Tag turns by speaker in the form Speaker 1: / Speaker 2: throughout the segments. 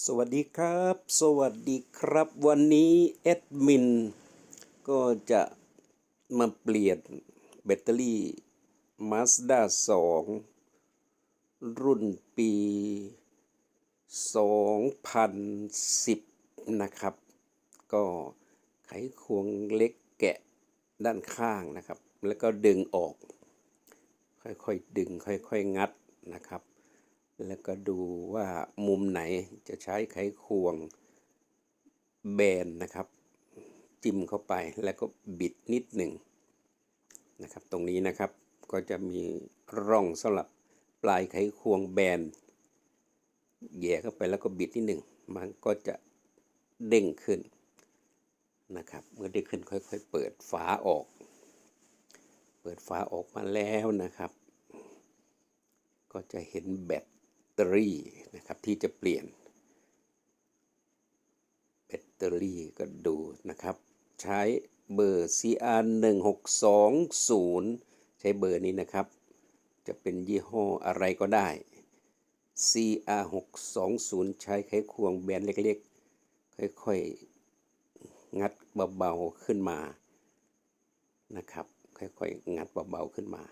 Speaker 1: สวัสดีครับ สวัสดีครับ วันนี้แอดมินก็จะมาเปลี่ยนแบตเตอรี่ Mazda 2 รุ่นปี 2010 นะครับ ก็ไขควงเล็กแกะด้านข้างนะครับ แล้วก็ดึงออก ค่อยๆดึงค่อยๆงัดนะครับ แล้วก็ดูว่ามุมไหนจะใช้ไขควงแบนนะครับ จิ้มเข้าไปแล้วก็บิดนิดหนึ่งนะครับ ตรงนี้นะครับก็จะมีร่องสำหรับปลายไขควงแบนแย่เข้าไปแล้วก็บิดนิดหนึ่งมันก็จะเด้งขึ้นนะครับ เมื่อเด้งขึ้นค่อย ๆ เปิดฝาออก เปิดฝาออกมาแล้วนะครับ ก็จะเห็นแบต ตอรี่นะครับที่จะเปลี่ยนแบตเตอรี่ก็ดูนะครับ ใช้เบอร์ CR 1 6 2 0 ใช้เบอร์นี้นะครับ จะเป็นยี่ห้ออะไรก็ได้ CR 6 2 0 ใช้ไขควงแบนเล็กๆ ค่อยๆ งัดเบาๆ ขึ้นมานะครับ ค่อยๆ งัดเบาๆ ขึ้นมา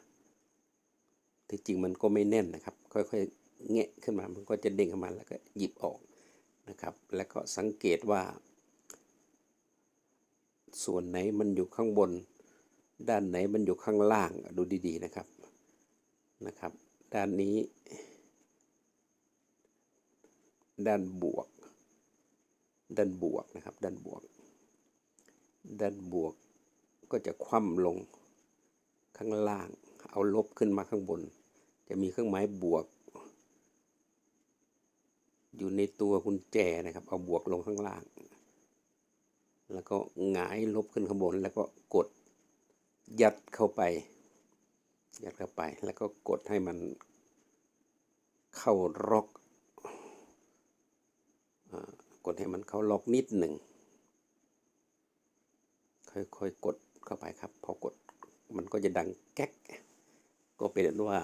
Speaker 1: ที่จริงมันก็ไม่แน่นนะครับ ค่อยๆ แงะขึ้นมามันก็จะเด้งขึ้นมาแล้วก็หยิบออกนะครับ แล้วก็สังเกตว่า ส่วนไหนมันอยู่ข้างบน ด้านไหนมันอยู่ข้างล่างดูดีๆนะครับนะครับ ด้านนี้ ด้านบวก ด้านบวกนะครับ ด้านบวก ด้านบวกก็จะคว่ำลงข้างล่าง เอาลบขึ้นมาข้างบน จะมีเครื่องหมายบวก อยู่ในตัวกุญแจนะครับ เอาบวกลงข้างล่าง แล้วก็หงายลบขึ้นข้างบน แล้วก็กดยัดเข้าไป ยัดเข้าไป แล้วก็กดให้มันเข้าล็อกอกดให้มันเข้าล็อกนิดหนึ่ง ค่อยๆกดเข้าไปครับ พอกดมันก็จะดังแก๊ก ก็เป็นว่า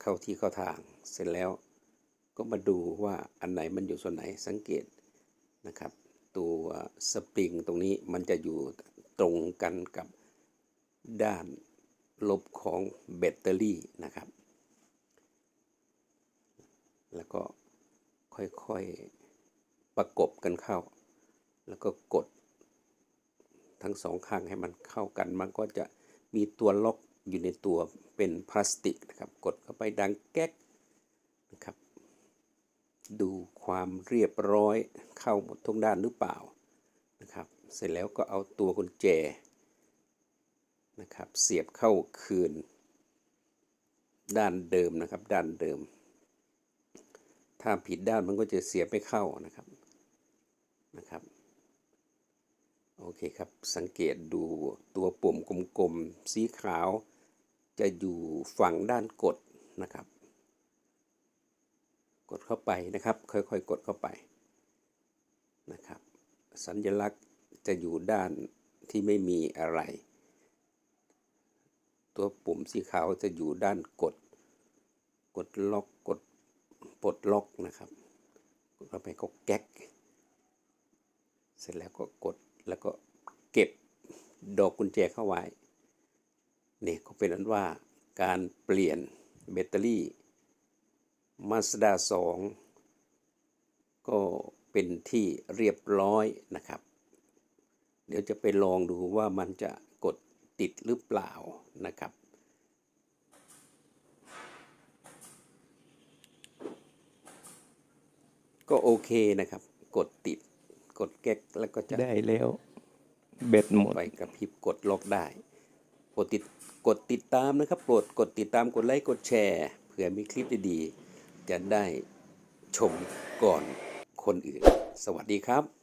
Speaker 1: เข้าที่เข้าทางเสร็จแล้ว ก็มาดูว่าอันไหนมันอยู่ส่วนไหนสังเกตนะครับ ตัวสปริงตรงนี้มันจะอยู่ตรงกันกับด้านลบของแบตเตอรี่นะครับ แล้วก็ค่อยๆประกบกันเข้า แล้วก็กดทั้งสองข้างให้มันเข้ากัน มันก็จะมีตัวล็อกอยู่ในตัวเป็นพลาสติกนะครับ กดเข้าไปดังแก๊ก ดูความเรียบร้อยเข้าหมดทุกด้านหรือเปล่านะครับ เสร็จแล้วก็เอาตัวกุญแจนะครับ เสียบเข้าคืน ด้านเดิมนะครับ ด้านเดิม ถ้าผิดด้านมันก็จะเสียบไม่เข้านะครับนะครับโอเคครับ สังเกตดูตัวปุ่มกลมๆ สีขาว จะอยู่ฝั่งด้านกดนะครับ กดเข้าไปนะครับ ค่อยๆ กดเข้าไปนะครับ สัญลักษณ์จะอยู่ด้านที่ไม่มีอะไร ตัวปุ่มสีขาวจะอยู่ด้านกด กดล็อกกดปลดล็อกนะครับกดเข้าไปก็แก๊ก เสร็จแล้วก็กดแล้วก็เก็บดอกกุญแจเข้าไว้นี่ก็เป็นอันว่าการเปลี่ยนแบตเตอรี่ Mazda 2ก็เป็นที่เรียบร้อยนะครับ เดี๋ยวจะไปลองดูว่ามันจะกดติดหรือเปล่านะครับก็โอเคนะครับ กดติด กดแก๊กแล้วก็จะ
Speaker 2: ได้แล้ว เบ็ดหมด
Speaker 1: ไฟกระพริบกดล็อกได้ กดติด กดติดตามนะครับกดกดติดตาม กดไลค์ กดแชร์ เผื่อมีคลิปดีๆ จะได้ชมก่อนคนอื่น สวัสดีครับ